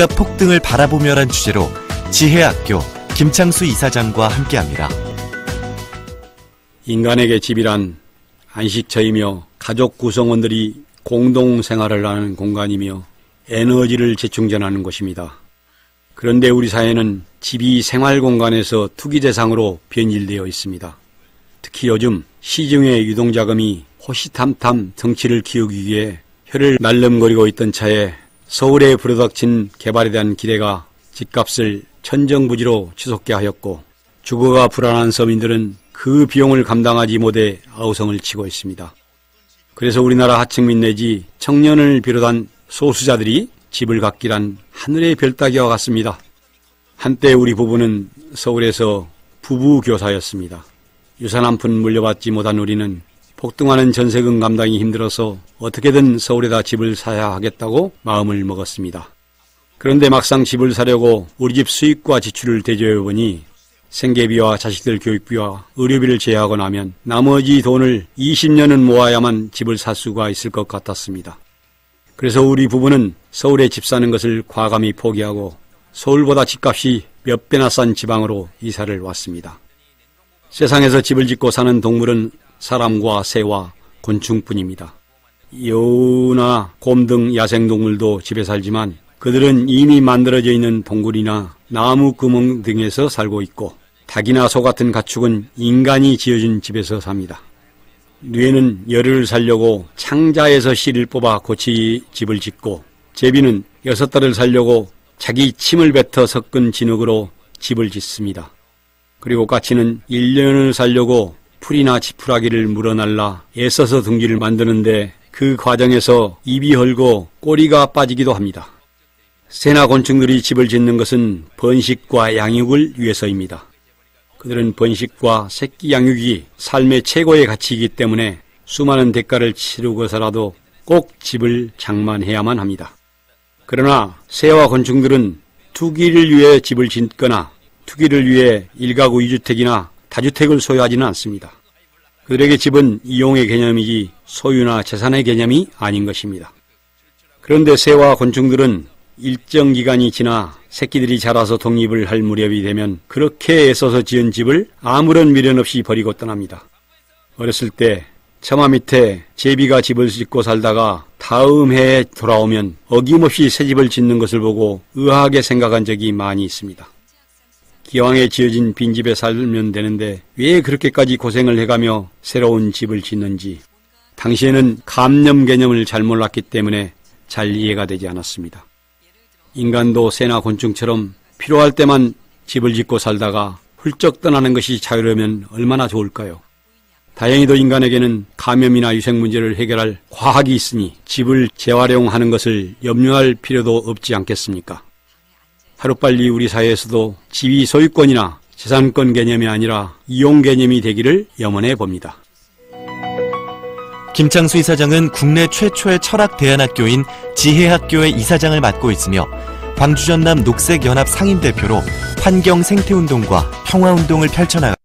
집값 폭등을 바라보며란 주제로 지혜학교 김창수 이사장과 함께합니다. 인간에게 집이란 안식처이며 가족 구성원들이 공동 생활을 하는 공간이며 에너지를 재충전하는 곳입니다. 그런데 우리 사회는 집이 생활 공간에서 투기 대상으로 변질되어 있습니다. 특히 요즘 시중의 유동자금이 호시탐탐 덩치를 키우기 위해 혀를 날름거리고 있던 차에 서울에 불어닥친 개발에 대한 기대가 집값을 천정부지로 치솟게 하였고 주거가 불안한 서민들은 그 비용을 감당하지 못해 아우성을 치고 있습니다. 그래서 우리나라 하층민 내지 청년을 비롯한 소수자들이 집을 갖기란 하늘의 별 따기와 같습니다. 한때 우리 부부는 서울에서 부부 교사였습니다. 유산 한 푼 물려받지 못한 우리는 폭등하는 전세금 감당이 힘들어서 어떻게든 서울에다 집을 사야 하겠다고 마음을 먹었습니다. 그런데 막상 집을 사려고 우리 집 수입과 지출을 대조해 보니 생계비와 자식들 교육비와 의료비를 제외하고 나면 나머지 돈을 20년은 모아야만 집을 살 수가 있을 것 같았습니다. 그래서 우리 부부는 서울에 집 사는 것을 과감히 포기하고 서울보다 집값이 몇 배나 싼 지방으로 이사를 왔습니다. 세상에서 집을 짓고 사는 동물은 사람과 새와 곤충뿐입니다. 여우나 곰 등 야생동물도 집에 살지만 그들은 이미 만들어져 있는 동굴이나 나무 구멍 등에서 살고 있고 닭이나 소 같은 가축은 인간이 지어준 집에서 삽니다. 뇌는 열을 살려고 창자에서 씨를 뽑아 고치 집을 짓고 제비는 여섯 달을 살려고 자기 침을 뱉어 섞은 진흙으로 집을 짓습니다. 그리고 까치는 1년을 살려고 풀이나 지푸라기를 물어날라 애써서 둥지를 만드는데 그 과정에서 입이 헐고 꼬리가 빠지기도 합니다. 새나 곤충들이 집을 짓는 것은 번식과 양육을 위해서입니다. 그들은 번식과 새끼 양육이 삶의 최고의 가치이기 때문에 수많은 대가를 치르고서라도 꼭 집을 장만해야만 합니다. 그러나 새와 곤충들은 투기를 위해 집을 짓거나 투기를 위해 일가구 이주택이나 다주택을 소유하지는 않습니다. 그들에게 집은 이용의 개념이지 소유나 재산의 개념이 아닌 것입니다. 그런데 새와 곤충들은 일정 기간이 지나 새끼들이 자라서 독립을 할 무렵이 되면 그렇게 애써서 지은 집을 아무런 미련 없이 버리고 떠납니다. 어렸을 때 처마 밑에 제비가 집을 짓고 살다가 다음 해에 돌아오면 어김없이 새 집을 짓는 것을 보고 의아하게 생각한 적이 많이 있습니다. 기왕에 지어진 빈집에 살면 되는데 왜 그렇게까지 고생을 해가며 새로운 집을 짓는지 당시에는 감염 개념을 잘 몰랐기 때문에 잘 이해가 되지 않았습니다. 인간도 새나 곤충처럼 필요할 때만 집을 짓고 살다가 훌쩍 떠나는 것이 자유로우면 얼마나 좋을까요? 다행히도 인간에게는 감염이나 유생 문제를 해결할 과학이 있으니 집을 재활용하는 것을 염려할 필요도 없지 않겠습니까? 하루빨리 우리 사회에서도 지위 소유권이나 재산권 개념이 아니라 이용 개념이 되기를 염원해 봅니다. 김창수 이사장은 국내 최초의 철학 대안학교인 지혜학교의 이사장을 맡고 있으며 광주 전남 녹색연합 상임대표로 환경 생태운동과 평화운동을 펼쳐나가